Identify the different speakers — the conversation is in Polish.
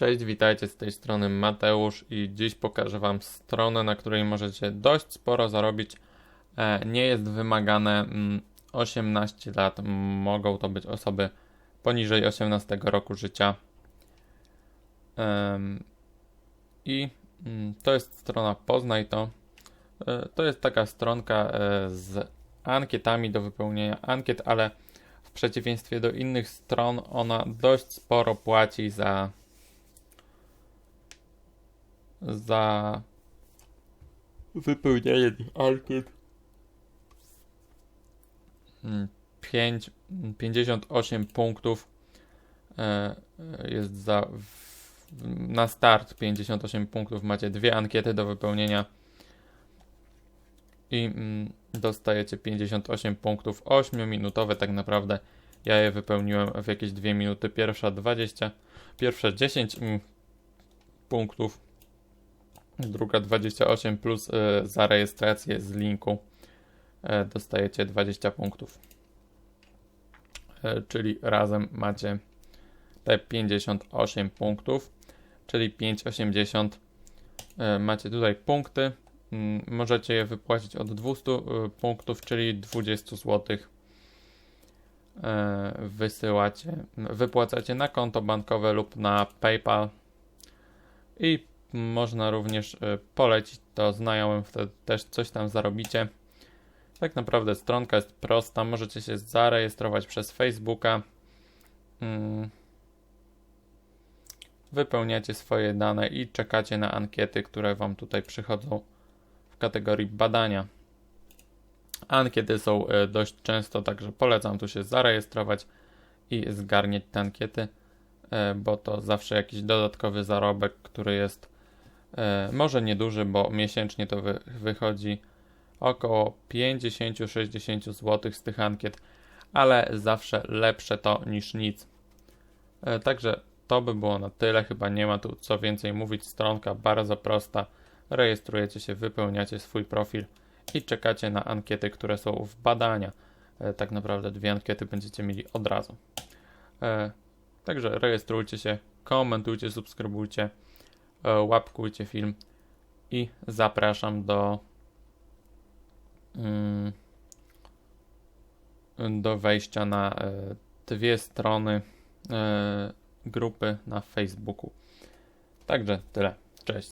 Speaker 1: Cześć, witajcie z tej strony Mateusz i dziś pokażę Wam stronę, na której możecie dość sporo zarobić. E, nie jest wymagane mm, 18 lat, m, mogą to być osoby poniżej 18 roku życia. I mm, to jest strona Poznaj to. E, To jest taka stronka e, z ankietami do wypełnienia ankiet, ale w przeciwieństwie do innych stron ona dość sporo płaci za za wypełnienie tych ankiet. Mm, pięć- 58 punktów e, e, jest za na start 58 punktów. Macie dwie ankiety do wypełnienia i mm, dostajecie 58 punktów. 8-minutowe tak naprawdę. Ja je wypełniłem w jakieś 2 minuty. Pierwsza 20 pierwsze 10 mm, punktów druga 28 plus y, za rejestrację z linku y, dostajecie 20 punktów. Y, czyli razem macie te 58 punktów, czyli 5,80. Y, macie tutaj punkty. Mm, Możecie je wypłacić od 200 y, punktów, czyli 20 zł. Wysyłacie, wypłacacie na konto bankowe lub na PayPal i można również y, polecić to znajomym, wtedy też coś tam zarobicie. Tak naprawdę stronka jest prosta, możecie się zarejestrować przez Facebooka. Mm. Wypełniacie swoje dane i czekacie na ankiety, które Wam tutaj przychodzą w kategorii badania. Ankiety są y, dość często, także polecam tu się zarejestrować i zgarniać te ankiety, y, bo to zawsze jakiś dodatkowy zarobek, który jest E, może nieduży, bo miesięcznie to wy, wychodzi około 50-60 zł z tych ankiet, ale zawsze lepsze to niż nic. E, także to by było na tyle, chyba nie ma tu co więcej mówić. Stronka bardzo prosta. Rejestrujecie się, wypełniacie swój profil i czekacie na ankiety, które są w badania. E, tak naprawdę dwie ankiety będziecie mieli od razu. E, Także rejestrujcie się, komentujcie, subskrybujcie e, łapkujcie film i zapraszam do mm, do wejścia na e, dwie strony e, grupy na Facebooku. Także tyle. Cześć.